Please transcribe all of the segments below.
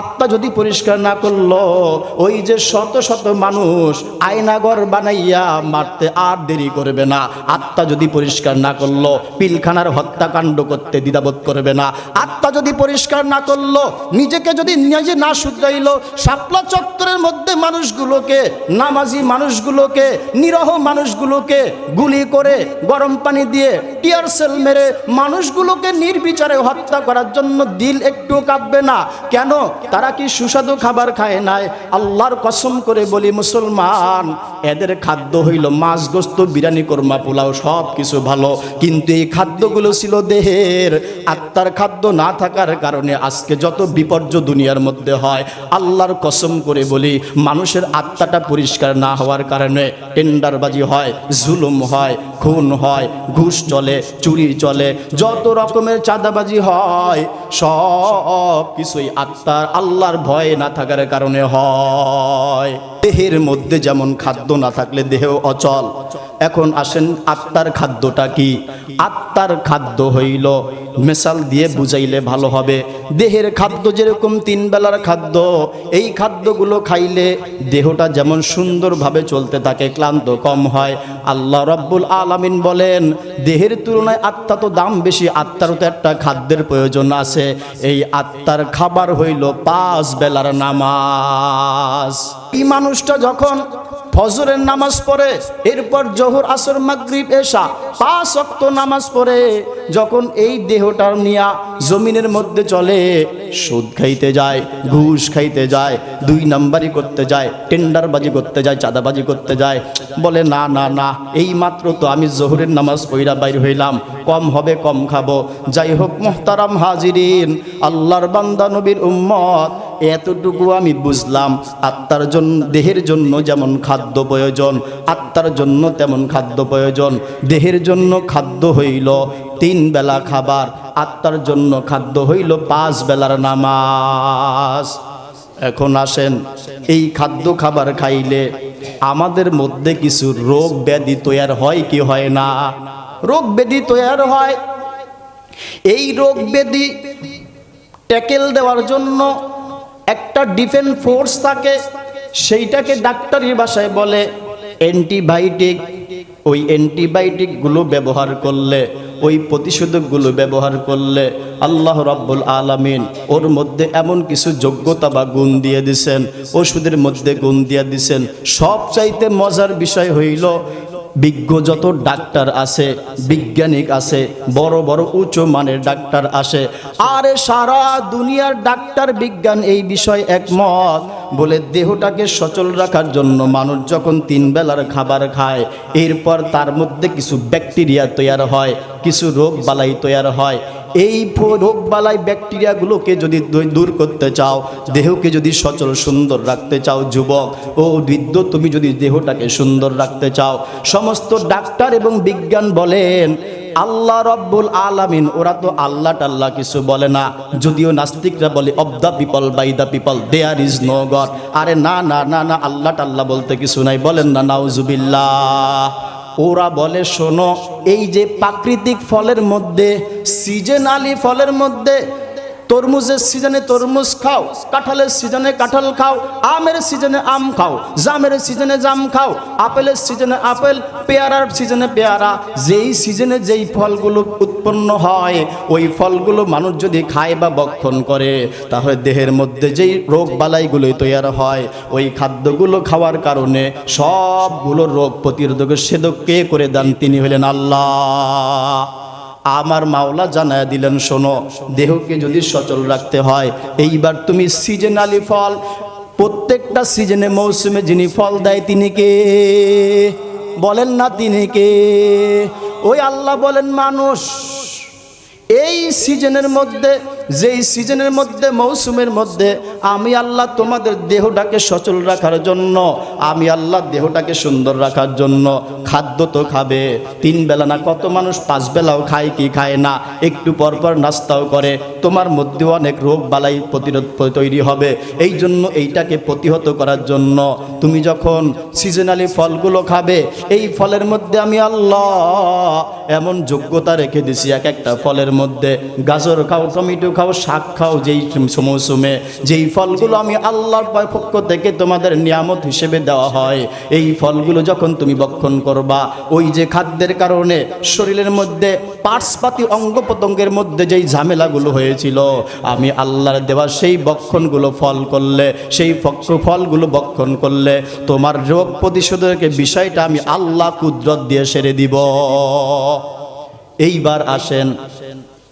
আত্মা যদি পরিষ্কার না করল, ওই যে শত শত মানুষ আয়নাগর বানাইয়া মারতে আর দেরি করবে না। আত্মা যদি পরিষ্কার না করল, পিলখানার হত্যাকাণ্ড করতে দ্বিধাবোধ করবে না। আত্মা যদি পরিষ্কার না করল, নিজেকে যদি নিজে না শুধরাইলো, শাপলা চত্বরের মধ্যে মানুষগুলোকে, নামাজি মানুষগুলোকে, নিরহ মানুষগুলোকে গুলি করে, গরম পানি দিয়ে টিয়ার সেল মেরে মানুষগুলোকে নির্বিচারে হত্যা করার জন্য দিল একটু কাঁপবে না। কেন তারা কি সুস্বাদু খাবার খায় নাই? আল্লাহর কসম করে বলি, মুসলমান, এদের খাদ্য হইল মাছ, গোস্ত, বিরিয়ানি, কোরমা, পোলাও সব কিছু ভালো। কিন্তু এই খাদ্যগুলো ছিল দেহের। আত্মার খাদ্য না থাকার কারণে আজকে যত বিপর্য দুনিয়ার মধ্যে হয়, আল্লাহর কসম করে বলি, মানুষের আত্মাটা পরিষ্কার না হওয়ার কারণে টেন্ডারবাজি হয়, জুলুম হয়, খুন হয়, ঘুষ চলে, চুরি চলে, যত রকমের চাঁদাবাজি হয় সব কিছুই আত্মার আল্লাহর ভয় না থাকার কারণে হয়। দেহের মধ্যে যেমন খাদ্য না থাকলে দেহ অচল। এখন আসেন আত্মার খাদ্যটা কি? আত্মার খাদ্য হইল মেশাল দিয়ে বুঝাইলে ভালো হবে। দেহের খাদ্য যেরকম তিন বেলার খাদ্য, এই খাদ্যগুলো খাইলে দেহটা যেমন সুন্দরভাবে চলতে থাকে, ক্লান্ত কম হয়। আল্লাহ রব্বুল আলামিন বলেন, দেহের তুলনায় আত্মা তো দাম বেশি, আত্মারও তো একটা খাদ্যের প্রয়োজন আছে। এই আত্মার খাবার হইল পাঁচ বেলার নামাজ। এই মানুষটা যখন ফজরের নামাজ পড়ে, এরপর জোহর, আসর, মাগরিব, এশা, পাঁচ অক্ত নামাজ পড়ে, যখন এই দেহটার নিয়া জমিনের মধ্যে চলে, সুদ খাইতে যায়, ঘুষ খাইতে যায়, দুই নাম্বারই করতে যায়, টেন্ডারবাজি করতে যায়, চাঁদাবাজি করতে যায়, বলে, না না না, এই মাত্র তো আমি জোহরের নামাজ পইরা বাইর হইলাম, কম হবে, কম খাব। যাই হোক, মোহতারাম হাজিরিন, আল্লাহর বান্দা, নবীর উম্মত এতটুকু আমি বুঝলাম, আত্মার জন্য দেহের জন্য যেমন খাদ্য প্রয়োজন, আত্মার জন্য তেমন খাদ্য প্রয়োজন। দেহের জন্য খাদ্য হইল তিন বেলা খাবার, আত্মার জন্য খাদ্য হইল পাঁচ বেলার নামাজ। এখন আসেন, এই খাদ্য খাবার খাইলে আমাদের মধ্যে কিছু রোগ ব্যাধি তৈয়ার হয় কি হয় না? রোগ ব্যাধি তৈয়ার হয়। এই রোগ ব্যাধি ট্যাকেল দেওয়ার জন্য একটা ডিফেন্স ফোর্স থাকে, সেইটাকে ডাক্তারি ভাষায় বলে অ্যান্টিবায়োটিক। ওই অ্যান্টিবায়োটিকগুলো ব্যবহার করলে, ওই প্রতিষেধকগুলো ব্যবহার করলে আল্লাহ রাব্বুল আলামিন ওর মধ্যে এমন কিছু যোগ্যতা বা গুণ দিয়ে দিছেন, ওষুধের মধ্যে গুণ দিয়ে দিছেন। সব চাইতে মজার বিষয় হইল বিজ্ঞ যত ডাক্তার আছে, বিজ্ঞানিক আছে, বড় বড় উচ্চ মানের ডাক্তার আসে। আরে সারা দুনিয়ার ডাক্তার বিজ্ঞান এই বিষয় একমত, বলে দেহটাকে সচল রাখার জন্য মানুষ যখন তিন বেলার খাবার খায়, এরপর তার মধ্যে কিছু ব্যাকটেরিয়া তৈয়ার হয়, কিছু রোগ বালাই তৈয়ার হয়। এই রোগ বালাই ব্যাকটেরিয়াগুলোকে যদি দূর করতে চাও, দেহকে যদি সচল সুন্দর রাখতে চাও, যুবক ও বৃদ্ধ, তুমি যদি দেহটাকে সুন্দর রাখতে চাও, সমস্ত ডাক্তার এবং বিজ্ঞান বলেন, আল্লাহ রব্বুল আলামিন, ওরা তো আল্লাহ টাল্লাহ কিছু বলে না। যদিও নাস্তিকরা বলে of the people by the people there is no God আরে না না না না, আল্লাহ টাল্লাহ বলতে কিছু নাই। বলেন না, নাউজুবিল্লাহ। ওরা বলে শোনো এই যে প্রাকৃতিক ফলের মধ্যে সিজনালি ফলের মধ্যে তরমুজের সিজনে তরমুজ খাও, কাঁঠালের সিজনে কাঁঠাল খাও, আমের সিজনে আম খাও, জামের সিজনে জাম খাও, আপেলের সিজনে আপেল, পেয়ারার সিজনে পেয়ারা, যেই সিজনে যেই ফলগুলো উৎপন্ন হয়, ওই ফলগুলো মানুষ যদি খায় বা বক্ষণ করে, তাহলে দেহের মধ্যে যেই রোগ বালাইগুলো তৈরি হয়, ওই খাদ্যগুলো খাওয়ার কারণে সবগুলো রোগ প্রতিরোধকের সেদক কে করে দেন? তিনি হলেন আল্লাহ। আমার মাওলা জানায় দিলেন, শোনো, দেহকে যদি সচল রাখতে হয়, এইবার তুমি সিজনালি ফল, প্রত্যেকটা সিজনে মৌসুমে যিনি ফল দেয় তিনি কে? বলেন না তিনি কে? ওই আল্লাহ বলেন মানুষ, এই সিজনের মধ্যে যেই সিজনের মধ্যে, মৌসুমের মধ্যে আমি আল্লাহ তোমাদের দেহটাকে সচল রাখার জন্য, আমি আল্লাহ দেহটাকে সুন্দর রাখার জন্য খাদ্য তো খাবে। তিন বেলা না, কত মানুষ পাঁচ বেলাও খায় কি খায় না, একটু পর পর নাস্তাও করে, তোমার মধ্যেও অনেক রোগ বালাই প্রতিরোধ তৈরি হবে। এই জন্য এইটাকে প্রতিহত করার জন্য তুমি যখন সিজনালি ফলগুলো খাবে, এই ফলের মধ্যে আমি আল্লাহ এমন যোগ্যতা রেখে দিছি এক একটা ফলের মধ্যে। গাজর খাও, টমেটো খাও, শাক খাও, যেই মৌসুমে, যেই ফলগুলো আমি আল্লাহর পক্ষ থেকে তোমাদের নিয়ামত হিসেবে দেওয়া হয়, এই ফলগুলো যখন তুমি বক্ষণ করবা, ওই যে খাদ্যের কারণে শরীরের মধ্যে পার্সপাতি অঙ্গ প্রত্যঙ্গের মধ্যে যেই ঝামেলাগুলো হয়েছিল, আমি আল্লাহর দেওয়া সেই বক্ষণগুলো ফল করলে, সেই ফলগুলো বক্ষণ করলে, তোমার রোগ প্রতিশোধকের বিষয়টা আমি আল্লাহ কুদরত দিয়ে সেরে দিব। এইবার আসেন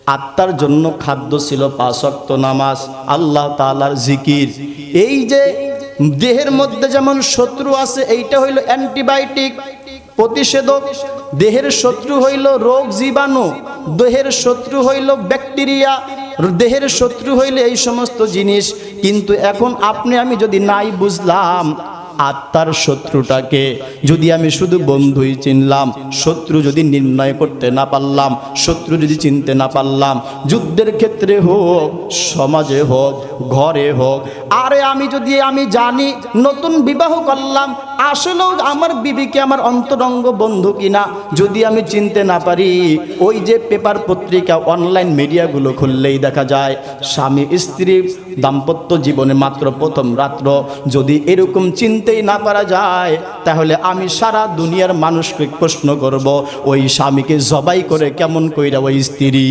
আত্মার জন্য খাদ্য ছিল পাঁচক্ত নামাজ, আল্লাহ তালার জিকির। এই যে দেহের মধ্যে যেমন শত্রু আছে, এইটা হইল অ্যান্টিবায়োটিক প্রতিষেধক। দেহের শত্রু হইল রোগ জীবাণু, দেহের শত্রু হইল ব্যাকটেরিয়া, দেহের শত্রু হইলে এই সমস্ত জিনিস। কিন্তু এখন আপনি, আমি যদি নাই বুঝলাম আত্মার শত্রুটাকে যদি আমি শুধু বন্ধুই চিনলাম, শত্রু যদি নির্ণয় করতে না পারলাম, শত্রু যদি চিনতে না পারলাম, যুদ্ধের ক্ষেত্রে হোক, সমাজে হোক, ঘরে হোক, আরে আমি যদি আমি জানি, নতুন বিবাহ করলাম আসলেও আমার বিবিকে আমার অন্তরঙ্গ বন্ধু কিনা যদি আমি চিনতে না পারি, ওই যে পেপার পত্রিকা, অনলাইন মিডিয়াগুলো খুললেই দেখা যায়, স্বামী স্ত্রী দাম্পত্য জীবনে মাত্র প্রথম রাত্র। যদি এরকম চিনতেই না পারা যায়, তাহলে আমি সারা দুনিয়ার মানুষকে প্রশ্ন করব, ওই স্বামীকে জবাই করে কেমন কইরা ওই স্ত্রী?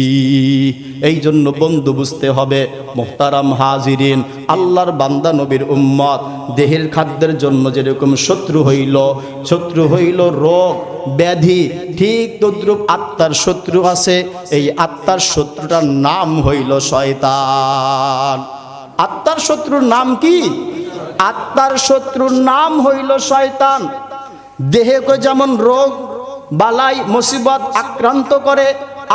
এই জন্য বন্ধু বুঝতে হবে, মোহতারাম হাজিরিন, আল্লাহর বান্দা নবীর উম্মত, দেহের খাদ্যের জন্য যেরকম শত্রু হইল শত্রু হইল রোগ, ব্যাধি। ঠিক তদ্রুপ আত্মার শত্রু আছে, এই আত্মার শত্রুটার নাম হইল শয়তান। আত্মার শত্রুর নাম কি? আত্মার শত্রুর নাম হইল শয়তান। দেহে যেমন রোগ বালাই মুসিবত আক্রান্ত করে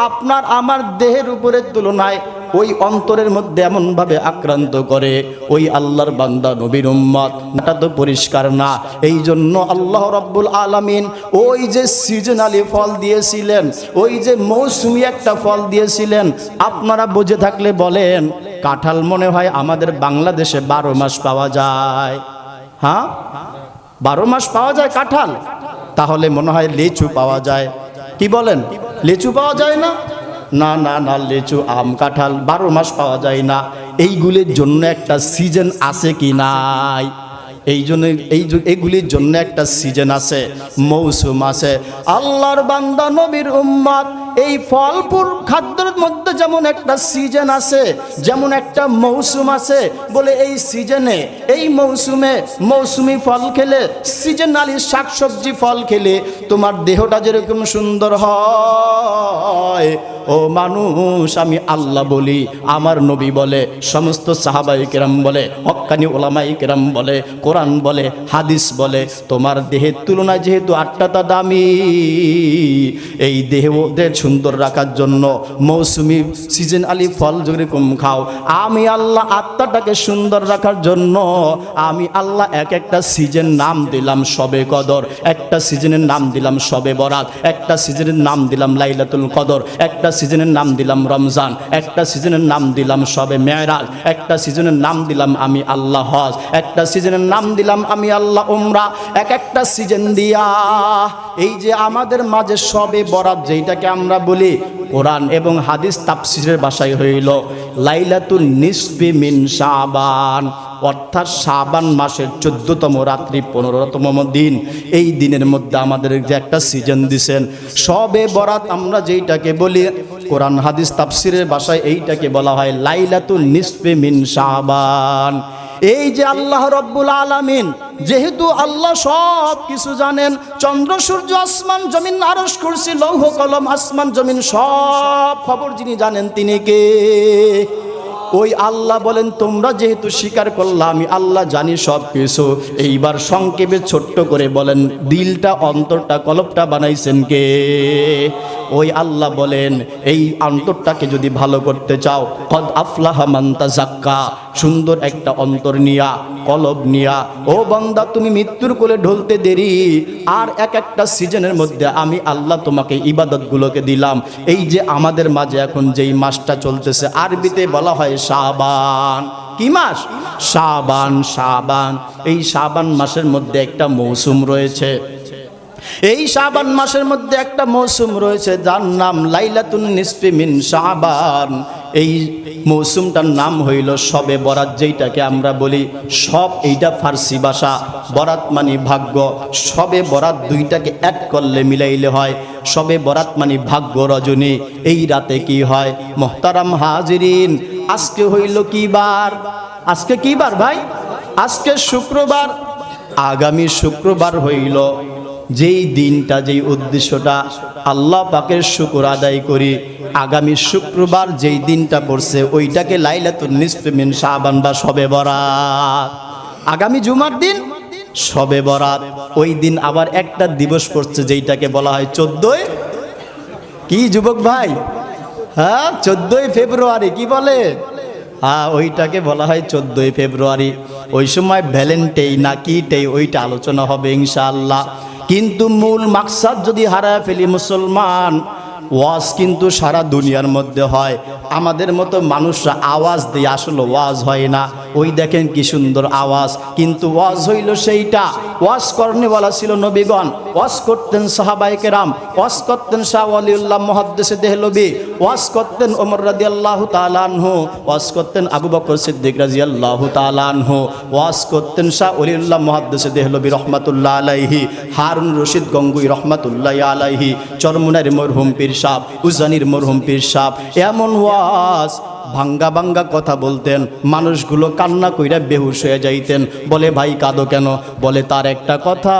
আপনার আমার দেহের উপরের তুলনায় ওই অন্তরের মধ্যে এমনভাবে আক্রান্ত করে। ওই আল্লাহর বান্দা নবীর উম্মত। এটা তো পরিষ্কার না। এই জন্য আল্লাহ রব্বুল আলামিন ওই যে সিজনালি ফল দিয়েছিলেন, ওই যে মৌসুমি একটা ফল দিয়েছিলেন, আপনারা বুঝে থাকলে বলেন, কাঁঠাল মনে হয় আমাদের বাংলাদেশে বারো মাস পাওয়া যায়। হ্যাঁ? বারো মাস পাওয়া যায় কাঁঠাল? তাহলে মনে হয় লিচু পাওয়া যায়। কি বলেন? লিচু পাওয়া যায় না? না না না, লিচু, আম, কাঁঠাল বারো মাস পাওয়া যায় না। এইগুলির জন্য একটা সিজন আছে কি নাই? এই জন্য, এই এগুলির জন্য একটা সিজন আছে, মৌসুম আছে। আল্লাহর বান্দা নবীর উম্মাদ এই ফলপুর খাদ্যের মধ্যে যেমন একটা সিজন আছে, যেমন একটা মৌসুম আছে, বলে এই সিজনে এই মৌসুমে মৌসুমি ফল খেলে সিজনালি শাকসবজি ফল খেলে তোমার দেহটা যেরকম সুন্দর হয়। ও মানুষ, আমি আল্লাহ বলি, আমার নবী বলে, সমস্ত সাহাবাই কেরাম বলে হক্কানি ওলামাই কেরাম বলে, কোরআন বলে, হাদিস বলে, তোমার দেহের তুলনায় যেহেতু আটটাটা দামি, এই দেহ দেহ সুন্দর রাখার জন্য মৌসুমি সিজন আলি ফল যেরকম খাও। আমি আল্লাহ আত্মাটাকে সুন্দর রাখার জন্য আমি আল্লাহ এক একটা সিজন নাম দিলাম সবে কদর, একটা সিজনের নাম দিলাম সবে বরাত, একটা সিজনের নাম দিলাম লাইলাতুল কদর, একটা সিজনের নাম দিলাম রমজান, একটা সিজনের নাম দিলাম সবে মেয়রাজ, একটা সিজনের নাম দিলাম আমি আল্লাহ হজ, একটা সিজনের নাম দিলাম আমি আল্লাহ উমরা। এক একটা সিজন দিয়া এই যে আমাদের মাঝে সবে বরাত, যেইটাকে আমরা বলি, কোরআন এবং হাদিস তাফসিরের ভাষায় হইল, লাইলাতুন নিসফি মিন শাবান, অর্থাৎ শাবান মাসের চোদ্দতম রাত্রি, পনেরোতম দিন। এই দিনের মধ্যে আমাদের যে একটা সিজন দিছেন, সবে বরাত আমরা যেইটাকে বলি, কোরআন, হাদিস, তাফসিরের বাসায় এইটাকে বলা হয় লাইলাতুল নিসফি মিন শাবান। এই যে আল্লাহ রব্বুল আলামিন, যেহেতু আল্লাহ সব কিছু জানেন, চন্দ্র, সূর্য, আসমান, জমিন আরস করছি লৌহ, কলম, আসমান, জমিন সব খবর যিনি জানেন তিনি কে? ওই আল্লাহ বলেন, তোমরা যেহেতু স্বীকার করলা, আমি আল্লাহ জানি সব কিছু এইবার সংক্ষেপে ছোট্ট করে বলেন, দিলটা, অন্তরটা, কলপটা বানাইছেন কে? ওই আল্লাহ বলেন, এই অন্তরটাকে যদি ভালো করতে চাও, কদ আফলাহা মান্তা জাক্কা সুন্দর একটা অন্তর নিয়া, কলব নিয়া, ও বন্দা, তুমি মৃত্যুর কোলে ঢলতে দেরি, আর এক একটা সিজনের মধ্যে আমি আল্লাহ তোমাকে ইবাদতগুলোকে দিলাম। এই যে আমাদের মাঝে এখন যেই মাসটা চলতেছে, আরবিতে বলা হয় শাবান। কি মাস? শাবান শাবান। এই শাবান মাসের মধ্যে একটা মৌসুম রয়েছে। এই শাবান মাসের মধ্যে একটা মৌসুম রয়েছে, যার নাম লাইলাতুন নিসফি মিন শাবান। এই মৌসুমটার নাম হইল সবে বরাত, যেইটাকে আমরা বলি সব, এইটা ফার্সি ভাষা। বরাত মানে ভাগ্য। সবে বরাত দুইটাকে এক করলে মিলাইলে হয়। সবে বরাত মানে ভাগ্য রজনী। এই রাতে কি হয়? মোহতারাম হাজিরিন, আজকে হইল কি বার? আজকে কি বার ভাই? আজকে শুক্রবার। আগামী শুক্রবার হইল যেই দিনটা, যেই উদ্দেশ্যটা আল্লাহ পাকের শুকুর আদায় করি, আগামী শুক্রবার যেই দিনটা পড়ছে, ওইটাকে লাইলাতুন নিসফে মিন শাবান বা সবে বরাত। আগামী জুমার দিন সবে বরাত। ওই দিন আবার একটা দিবস পড়ছে, যেইটাকে বলা হয় চোদ্দই কি যুবক ভাই? হ্যাঁ চোদ্দই ফেব্রুয়ারি, কি বলে? হ্যাঁ ওইটাকে বলা হয় চোদ্দই ফেব্রুয়ারি। ওই সময় ভ্যালেন্টেই না কিটেই ওইটা আলোচনা হবে ইনশাআল্লাহ। কিন্তু মূল মাকসাদ যদি হারায় ফেলি মুসলমান ওয়াজ কিন্তু সারা দুনিয়ার মধ্যে হয়। আমাদের মতো মানুষরা আওয়াজ দিয়ে আসলে ওয়াজ হয় না। ওই দেখেন কি সুন্দর আওয়াজ। কিন্তু ওয়াজ হইল সেইটা। ওয়াজ করনেওয়ালা ছিল নবীগণ। ওয়াজ করতেন সাহাবাইকে রাম ওয়াজ করতেন শাহ আলিউল্লাহ মহাদ্দেশে দেহলবি। ওয়াজ করতেন ওমর রাজি আল্লাহ তালানহু ওয়াজ করতেন আবু বকর সিদ্দিক রাজি আল্লাহ তালানহু ওয়াজ করতেন শাহ অলিউল্লাহ মহাদ্দেশে দেহলবি রহমাতুল্লাহ আলাইহি। হারুন রশিদ গঙ্গুই রহমাতুল্লাহ আলাইহি। চরমুনার মরহুম পীর সাহ উজানির মরহুম পীর সাপ এমন ওয়াজ ভাঙ্গা ভাঙ্গা কথা বলতেন। মানুষগুলো কান্না কইরা বেহুশ হয়ে যাইতেন। বলে, ভাই, কাঁদো কেন? বলে, তার একটা কথা।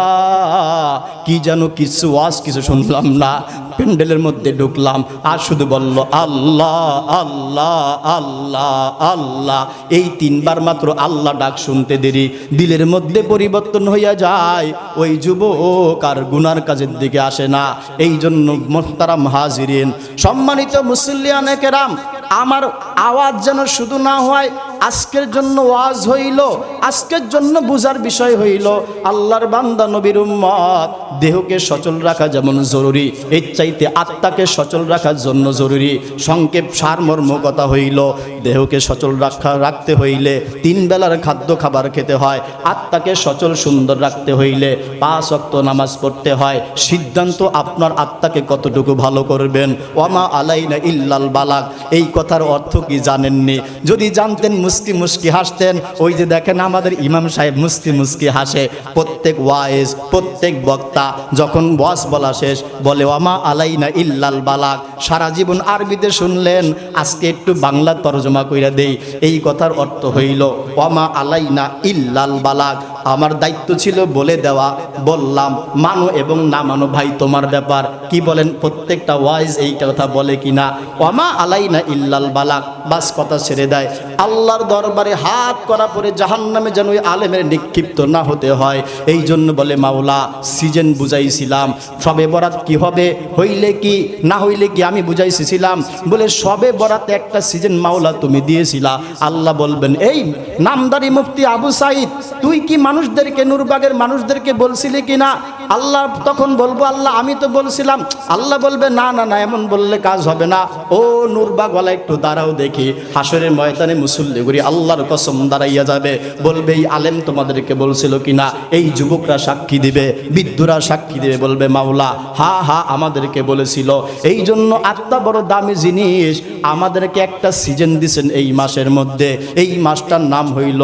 কি যেন কিছু ওয়াজ কিছু শুনলাম না। প্যান্ডেলের মধ্যে ঢুকলাম। আর শুধু বলল, আল্লাহ আল্লাহ আল্লাহ আল্লাহ। এই তিনবার মাত্র আল্লাহ ডাক শুনতে দেরি। দিলের মধ্যে পরিবর্তন হইয়া যায়। ওই যুবক আর গুনার কাজের দিকে আসে না। এই জন্য মোহতারাম হাজিরিন। সম্মানিত মুসল্লিয়ানে কেরাম আমার আওয়াজ যেন শুধু না হয় আজকের জন্য ওয়াজ হইল, আজকের জন্য বুঝার বিষয় হইল, আল্লাহর বান্দা নবীর উম্মত, দেহকে সচল রাখা যেমন জরুরি, এর চাইতে আত্মাকে সচল রাখার জন্য জরুরি। সংক্ষেপ সারমর্ম কথা হইল, দেহকে সচল রাখা, রাখতে হইলে তিন বেলার খাদ্য খাবার খেতে হয়, আত্মাকে সচল সুন্দর রাখতে হইলে পাঁচ অক্ত নামাজ পড়তে হয়। সিদ্ধান্ত আপনার আত্মাকে কতটুকু ভালো করবেন? ওয়ামা আলাইনা ইল্লাল বালাক এই কথার অর্থ কি জানেননি? যদি জানতেন মুস্কি মুস্কি হাসতেন। ওই যে দেখেন আমাদের ইমাম সাহেব মুস্কি মুস্কি হাসে। প্রত্যেক ওয়াইজ, প্রত্যেক বক্তা যখন ওয়াজ বলা শেষ, বলে, ওয়ামা আলাইনা ইল্লাল বালাক সারা জীবন আরবিতে শুনলেন। আজকে একটু বাংলা তর্জমা কইরা দেই। এই কথার অর্থ হইল, ওয়ামা আলাইনা ইল্লাল বালাক আমার দায়িত্ব ছিল বলে দেওয়া, বললাম, মানো এবং না মানো ভাই, তোমার ব্যাপার। কি বলেন? প্রত্যেকটা ওয়াইজ এই কথা বলে কিনা? ওয়ামা আলাইনা ইল্লাল বালাক বাস কথা ছেড়ে দেয়। আল্লাহর দরবারে হাত করা পরে জাহান নামে যেন ওই আলেমের নিক্ষিপ্ত না হতে হয়। এই জন্য বলে, মাওলা, সিজন বুঝাইছিলাম। সবে বরাত কি হবে? হইলে কি? না হইলে কি আমি বুঝাইছিলাম? বলে, সবে বরাতে একটা সিজন মাওলা তুমি দিয়েছিলা। আল্লাহ বলবেন, এই নামদারি মুফতি আবু সাইদ, তুই কি মানুষদেরকে নূরবাগের মানুষদেরকে বলছিলি কি না আল্লাহ তখন বলব, আল্লাহ, আমি তো বলছিলাম, আল্লাহ বলবে, না না না, এমন বললে কাজ হবে না। ও নূরবাগ গলা একটু দাঁড়াও দেখি, হাসরের ময়দানে মুসল্লি করি আল্লাহর কসম দাঁড়াইয়া যাবে। বলবে, এই আলেম তোমাদেরকে বলছিল কিনা? এই যুবকরা সাক্ষী দিবে, বৃদ্ধরা সাক্ষী দিবে। বলবে, মাওলা, হা হা, আমাদেরকে বলেছিল। এই জন্য আত্মা বড় দামি জিনিস, আমাদেরকে একটা সিজন দিছেন এই মাসের মধ্যে। এই মাসটার নাম হইল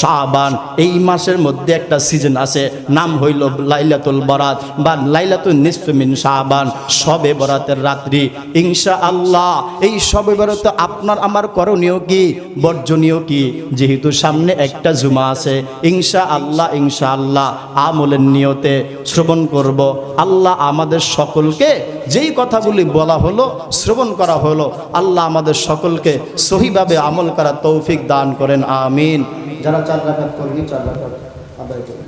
শাবান। এই মাসের মধ্যে একটা সিজন আছে, নাম হইল লাইলাতুল বরাত বা লাইলাতুল নিসফমিন শাবান। সবে বরাতের রাত্রি। ইনশা আল্লাহ এই সবে বরাতে আপনার আমার করণীয় কি? বর্জনীয় কি? যেহেতু সামনে একটা জুমা আছে। ইনশা আল্লাহ ইনশা আল্লাহ আমলের নিয়তে শ্রবণ করব। আল্লাহ আমাদের সকলকে যেই কথাগুলি বলা হলো, শ্রবণ করা হলো, আল্লাহ আমাদের সকলকে সহিভাবে আমল করা তৌফিক দান করেন। আমিন। যারা চার রাখাত করবি, চার রাখাত আদায় করবেন